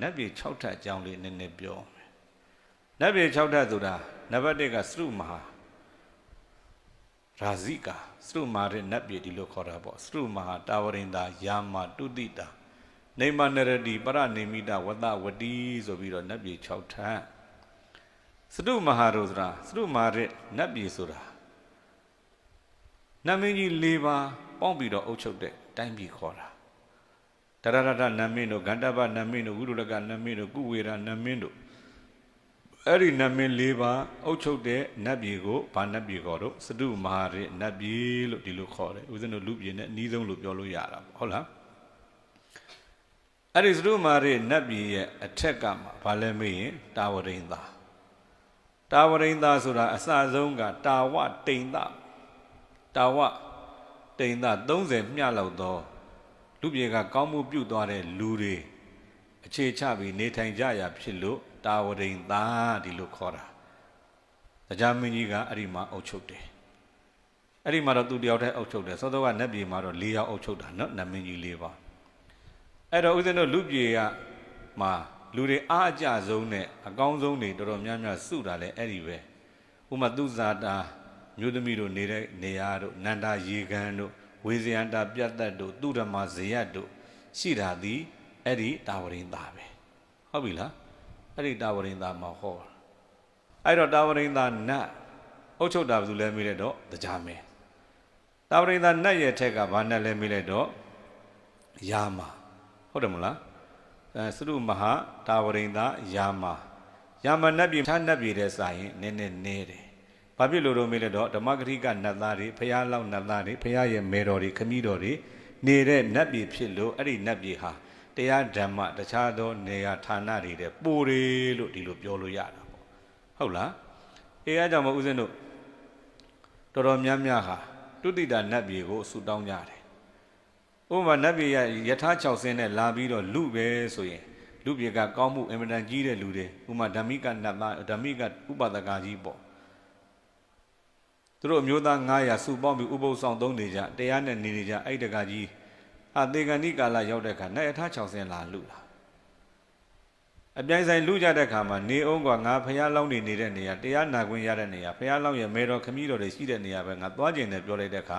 နတ်ပြည်6ထပ်အကြောင်းလေးနည်းနည်းပြောမယ်နတ်ပြည်6ထပ်ဆိုတာနံပါတ်1ကစရုမဟာရာဇိကာစရုမာရဲ့နတ်ပြည်ဒီလိုခေါ်တာပေါ့စရုမဟာတာဝရင်တာယာမတုတိတာနေမနရတိပရနေမိတဝတဝတိဆိုပြီးတော့နတ်ပြည်6ထပ်စရုမဟာရောဆိုတာစရုမာရဲ့နတ်ပြည်ဆိုတာနတ်မင်းကြီး၄ပါးပေါင်းပြီးတော့အုပ်ချုပ်တဲ့တိုင်းပြည်ခေါ်တာ တရရတနတ်မင်းတို့ဂန္ဓဗနတ်မင်းတို့ဝိရုလကနတ်မင်းတို့ကုဝေရနတ်မင်းတို့အဲ့ဒီနတ်မင်း၄ပါးအုပ်ချုပ်တဲ့နတ်ပြည်ကိုဘာနတ်ပြည်ခေါ်တော့စတုမဟာရနတ်ပြည်လို့ဒီလိုခေါ်တယ်ဦးဇင်းတို့လူပြည်နဲ့အနည်းဆုံးလို့ပြောလို့ရတာပေါ့ဟုတ်လားအဲ့ဒီစတုမဟာရနတ်ပြည်ရဲ့အထက်ကမှာဘာလဲမေးရင်တာဝရိန်သာတာဝရိန်သာဆိုတာအစဆုံးကတာဝတိန်သာတာဝတိန်သာ30မြလောက်သော လူပြေကကောင်းမှုပြုသွားတဲ့လူတွေအခြေချပြီးနေထိုင်ကြရဖြစ်လို့တာဝရိန်သာဒီလိုခေါ်တာတရားမင်းကြီးကအဲ့ဒီမှာအုပ်ချုပ်တယ်အဲ့ဒီမှာတော့သူတယောက်တည်းအုပ်ချုပ်တယ်သောသောကနတ်ပြည်မှာတော့၄ယောက်အုပ်ချုပ်တာနော်နတ်မင်းကြီး၄ပါးအဲ့တော့ဦးဇင်းတို့လူပြေကမှာလူတွေအားအကြဆုံးနဲ့အကောင်းဆုံးတွေတော်တော်များများစုတာလဲအဲ့ဒီပဲဥမာသူဇာတာမြို့သမီးတို့နေတဲ့နေရာတို့နန္တာရေကန်တို့ ဝေဇယန္တာပြတ်သက်တို့သူဓမ္မဇေယတ်တို့ရှိတာသည်အဲ့ဒီတာဝရင်သားပဲဟုတ်ပြီလားအဲ့ဒီတာဝရင်သားမှာဟောအဲ့တော့တာဝရင်သားနတ်အုတ်ချုပ်တာဘယ်သူလဲမေးလိုက်တော့တရားမင်းတာဝရင်သားနတ်ရဲ့ထက်ကဘာနတ်လဲမေးလိုက်တော့ယာမဟုတ်တယ်မလားအဲစရုမဟာတာဝရင်သားယာမယာမနတ်ပြည်ဌာနတ်ပြည်တဲ့စာရင်နည်းနည်းနေတယ် ဘာဖြစ်လို့တော့မေးလဲတော့ဓမ္မဂရိကနတ်သားတွေဖះလောက်နတ်သားတွေဖះရဲ့မေတော်တွေခမည်းတော်တွေနေတဲ့နတ်ပြည်ဖြစ်လို့အဲ့ဒီနတ်ပြည်ဟာတရားဓမ္မတခြားသောနေရာဌာနတွေတဲ့ပိုတယ်လို့ဒီလိုပြောလို့ရတာပေါ့ဟုတ်လားအေးအားကြောင့်မဦးဇင်းတို့တော်တော်များများဟာတုတိတာနတ်ပြည်ကိုဆူတောင်းကြတယ်ဥပမာနတ်ပြည်ရယထာ6ဆင်းနဲ့လာပြီးတော့လူပဲဆိုရင်လူပြေကကောင်းမှုအင်မတန်ကြီးတဲ့လူတွေဥပမာဓမ္မိကနတ်သားဓမ္မိကဥပဒကာကြီးပေါ့ သူတို့အမျိုးသား900စုပေါင်းပြီးဥပုသ်ဆောင်သုံးနေကြတရားနဲ့နေနေကြအဲ့တကကြီးအသေကဏိကာလရောက်တဲ့အခါနိုင်အထ60လာလူလာအပြိုင်ဆိုင်လူကြတဲ့အခါမှာနေအောင်ကငါဖះလောင်းနေနေတဲ့နေရာတရားနာခွင့်ရတဲ့နေရာဖះလောင်းရဲ့မေတော်ခမည်းတော်တွေရှိတဲ့နေရာပဲငါသွားကျင်တယ်ပြောလိုက်တဲ့အခါ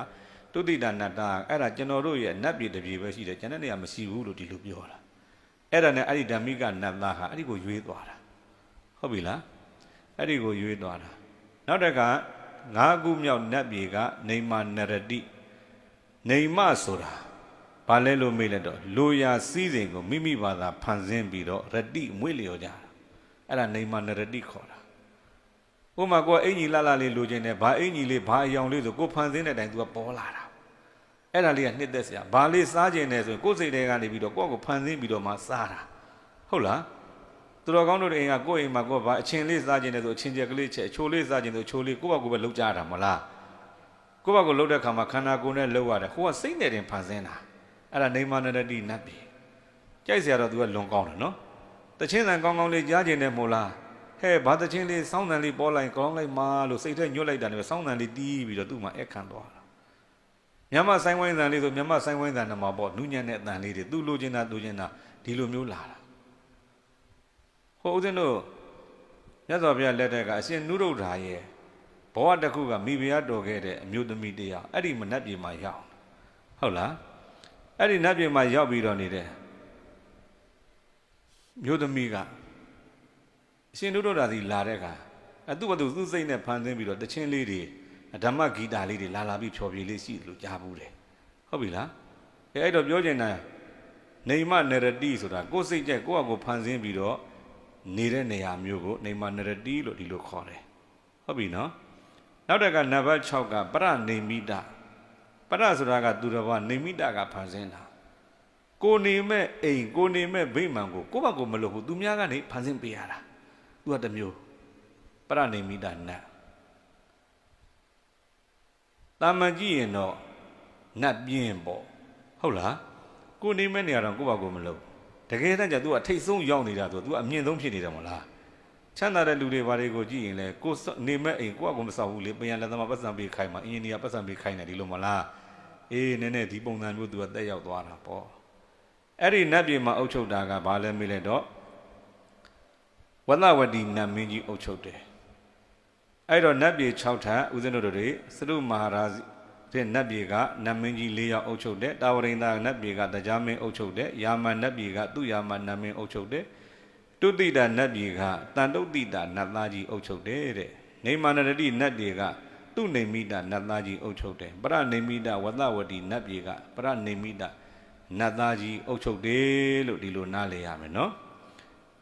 တုတိတနတ္တအဲ့ဒါကျွန်တော်တို့ရဲ့နတ်ပြည်တပြည်ပဲရှိတယ်ကျန်တဲ့နေရာမရှိဘူးလို့ဒီလိုပြောတာအဲ့ဒါနဲ့အဲ့ဒီဓမ္မိကနတ်သားဟာအဲ့ဒီကိုရွေးသွားတာဟုတ်ပြီလားအဲ့ဒီကိုရွေးသွားတာနောက်တစ်ခါ ငါးခုမြောက်နတ်ပြည်ကနေမာနရတိနေမဆိုတာဘာလဲလို့မေးလိုက်တော့လိုရာစည်းစိမ်ကိုမိမိဘာသာဖန်ဆင်းပြီးတော့ရတိမွေ့လျော်ကြတာအဲ့ဒါနေမာနရတိခေါ်တာဥမာကိုအင်ကြီးလှလှလေးလိုချင်တယ်ဘာအင်ကြီးလေးဘာအယောင်လေးဆိုကိုဖန်ဆင်းတဲ့အတိုင်းသူကပေါ်လာတာအဲ့ဒါလေးကနှစ်သက်စရာဘာလေးစားကျင်တယ်ဆိုရင်ကိုယ်စိတ်ထဲကနေပြီးတော့ကိုယ့်ကိုဖန်ဆင်းပြီးတော့မှစားတာဟုတ်လား သူတော်ကောင်းတို့အိမ်ကကိုယ့်အိမ်မှာကိုယ်ဘာအချင်းလေးစားကျင်တယ်ဆိုအချင်းချက်ကလေးချက်အချိုးလေးစားကျင်ဆိုအချိုးလေးကိုယ့်ဘာကိုယ်ပဲလှုပ်ကြတာမလားကိုယ့်ဘာကိုယ်လှုပ်တဲ့ခါမှာခန္ဓာကိုယ်နဲ့လှုပ်ရတယ်ဟိုကစိတ်နဲ့တင်ဖန်ဆင်းတာအဲ့ဒါနေမနရတိနတ်ပြီကြိုက်စရာတော့ तू ကလွန်ကောင်းတယ်နော်တချင်းတန်ကောင်းကောင်းလေးကြားကျင်တယ်မို့လားဟဲ့ဘာတချင်းလေးစောင်းတန်လေးပေါ်လိုက်ကောင်းလိုက်မာလို့စိတ်ထဲညွတ်လိုက်တာနဲ့စောင်းတန်လေးတီးပြီးတော့သူ့မှာအခန့်သွားတာမြမဆိုင်ဝိုင်းတန်လေးဆိုမြမဆိုင်ဝိုင်းတန်နမှာပေါ့နုညံ့တဲ့အတန်လေးတွေသူ့လိုချင်တာသူချင်တာဒီလိုမျိုးလာတာ ဟိုဦးဇင်းတို့မြတ်စွာဘုရားလက်ထက်ကအရှင်နုရုဒ္ဓါရဲ့ဘဝတစ်ခုကမိဖုရားတော်ခဲ့တဲ့အမျိုးသမီးတရားအဲ့ဒီမနှက်ပြေမှာရောက်ဟုတ်လားအဲ့ဒီနတ်ပြည်မှာရောက်ပြီးတော့နေတယ်မြို့သမီးကအရှင်ဒုဒ္ဒရာစီလာတဲ့အခါအသူ့ဘသူသူ့စိတ်နဲ့ဖန်ဆင်းပြီးတော့တချင်းလေးတွေဓမ္မဂီတာလေးတွေလာလာပြီးဖြော်ပြလေးရှိလို့ကြားဘူးတယ်ဟုတ်ပြီလားအဲအဲ့တော့ပြောချင်တာနေမနရတိဆိုတာကိုယ်စိတ်ကြက်ကိုယ့်အကိုဖန်ဆင်းပြီးတော့ နေတဲ့နေရာမျိုးကိုနေမနရတိလို့ဒီလိုခေါ်တယ်ဟုတ်ပြီနော်နောက်တက်ကနံပါတ်6ကပရနေမိတာပရဆိုတာကသူတော်ဘာနေမိတာကဖန်ဆင်းတာကိုနေမဲ့အိမ်ကိုနေမဲ့ဗိမာန်ကိုကိုယ့်ဘက်ကိုမလုပ်ဘူးသူများကနေဖန်ဆင်းပေးရတာသူကတမျိုးပရနေမိတာနတ်တာမန်ကြည့်ရင်တော့နတ်ပြင်းပေါ့ဟုတ်လားကိုနေမဲ့နေရာတော့ကိုယ့်ဘက်ကိုမလုပ် တကယ်တမ်းကျသူကအထိတ်ဆုံးရောက်နေတာဆိုသူကအမြင့်ဆုံးဖြစ်နေတယ်မလားချမ်းသာတဲ့လူတွေဘာတွေကိုကြည့်ရင်လဲကိုနေမဲ့အိမ်ကိုယ့်အကူမဆောက်ဘူးလေပြန်လက်သမားပတ်စံပေးခိုင်းမှာအင်ဂျင်နီယာပတ်စံပေးခိုင်းတယ်ဒီလိုမလားအေးနည်းနည်းဒီပုံစံမျိုးသူကတက်ရောက်သွားတာပေါ့အဲ့ဒီနတ်ပြည်မှာအုပ်ချုပ်တာကဘာလဲမေးလိုက်တော့ဝသဝတီနတ်မင်းကြီးအုပ်ချုပ်တယ်အဲ့တော့နတ်ပြည်6ထပ်ဦးဇင်းတို့တွေစရုမဟာရာ ဇတဲ့နတ်ပြည်ကနတ်မင်းကြီး၄ယောက်အုပ်ချုပ်တယ်တာဝရိန္ဒနတ်ပြည်ကတရားမင်းအုပ်ချုပ်တယ်ယာမန်နတ်ပြည်ကသူယာမန်နတ်မင်းအုပ်ချုပ်တယ်တုတိတာနတ်ပြည်ကတန်တုတ်တိတာနတ်သားကြီးအုပ်ချုပ်တယ်တဲ့နေမာနရတိနတ်ပြည်ကသူနေမိတာနတ်သားကြီးအုပ်ချုပ်တယ်ပရနေမိတာဝသဝတီနတ်ပြည်ကပရနေမိတာနတ်သားကြီးအုပ်ချုပ်တယ်လို့ဒီလိုနားလည်ရမယ်နော်